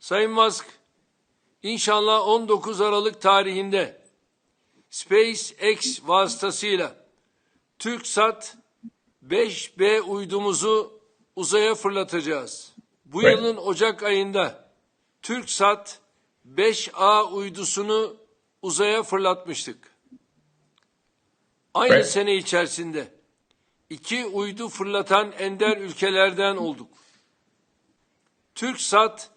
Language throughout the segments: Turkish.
Sayın Musk, inşallah 19 Aralık tarihinde SpaceX vasıtasıyla TürkSat 5B uydumuzu uzaya fırlatacağız. Bu Evet. yılın Ocak ayında TürkSat 5A uydusunu uzaya fırlatmıştık. Aynı Evet. sene içerisinde iki uydu fırlatan ender ülkelerden olduk. TürkSat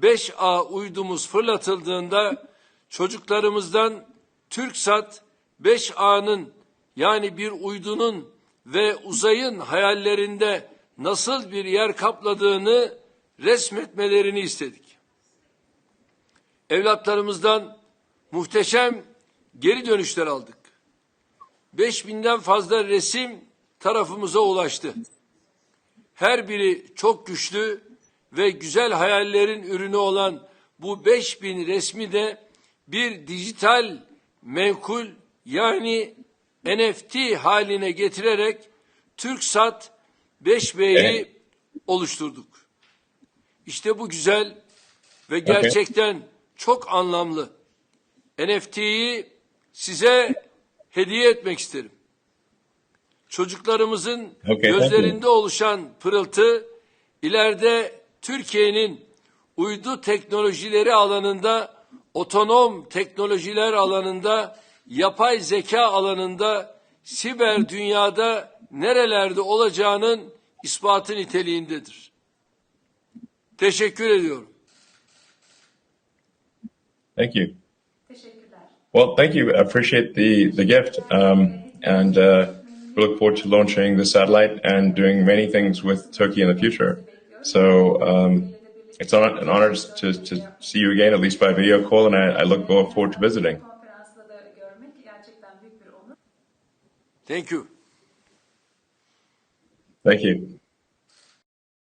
5A uydumuz fırlatıldığında çocuklarımızdan TürkSat 5A'nın yani bir uydunun ve uzayın hayallerinde nasıl bir yer kapladığını resmetmelerini istedik. Evlatlarımızdan muhteşem geri dönüşler aldık. 5000'den fazla resim tarafımıza ulaştı. Her biri çok güçlü ve güzel hayallerin ürünü olan bu 5000 resmi de bir dijital menkul yani NFT haline getirerek TürkSat 5B'yi Evet. oluşturduk. İşte bu güzel ve gerçekten çok anlamlı NFT'yi size hediye etmek isterim. Çocuklarımızın Okay, gözlerinde oluşan pırıltı ileride Türkiye'nin uydu teknolojileri alanında, otonom teknolojiler alanında, yapay zeka alanında, siber dünyada nerelerde olacağının ispatı niteliğindedir. Teşekkür ediyorum. Thank you. Teşekkürler. Well, thank you. I appreciate the, the gift. Um, and uh, we look forward to launching the satellite and doing many things with Turkey in the future. So um, it's on, an honor to, to see you again, at least by video call, and I, I look forward to visiting. Konferansta da görmek gerçekten büyük bir onur. Thank you. Thank you.